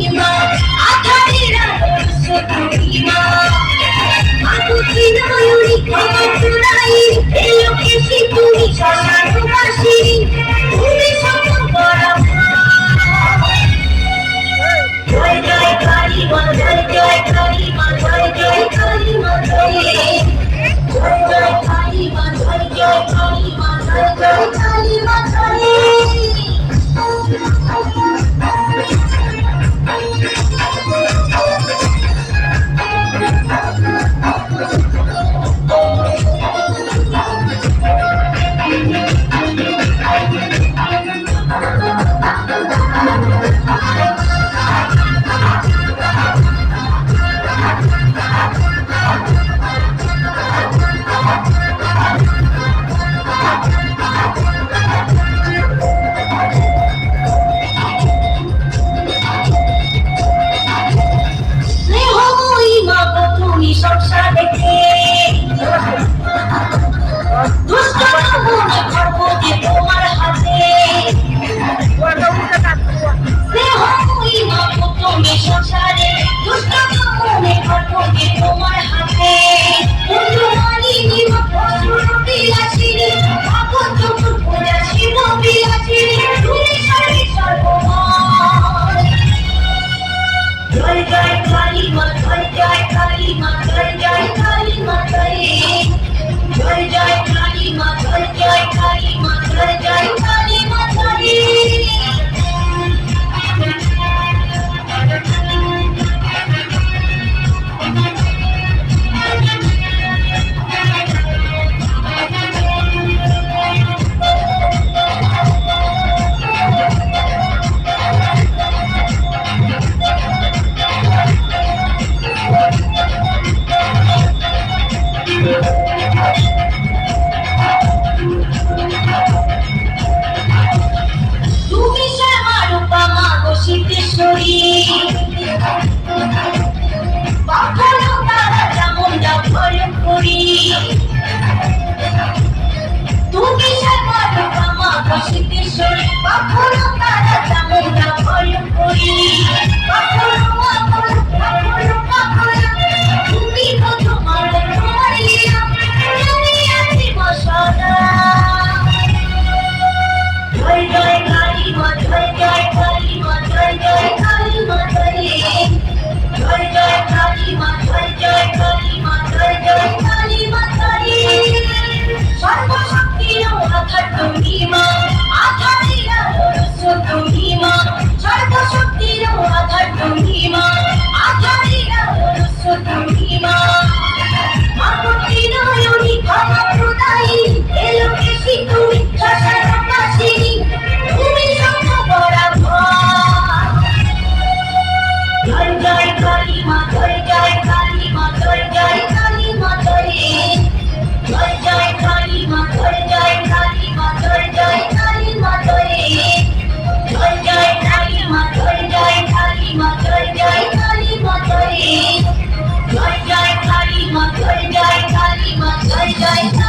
Thank you. কৃষক সাবেকে দুষ্ট নমুনে করব যে তোমার হাতে স্নেহ তুমি সংসারে দুষ্ট নমুনে করব যে তোমার হাতে কখনো তারা যেমন করি 他同意吗？guys.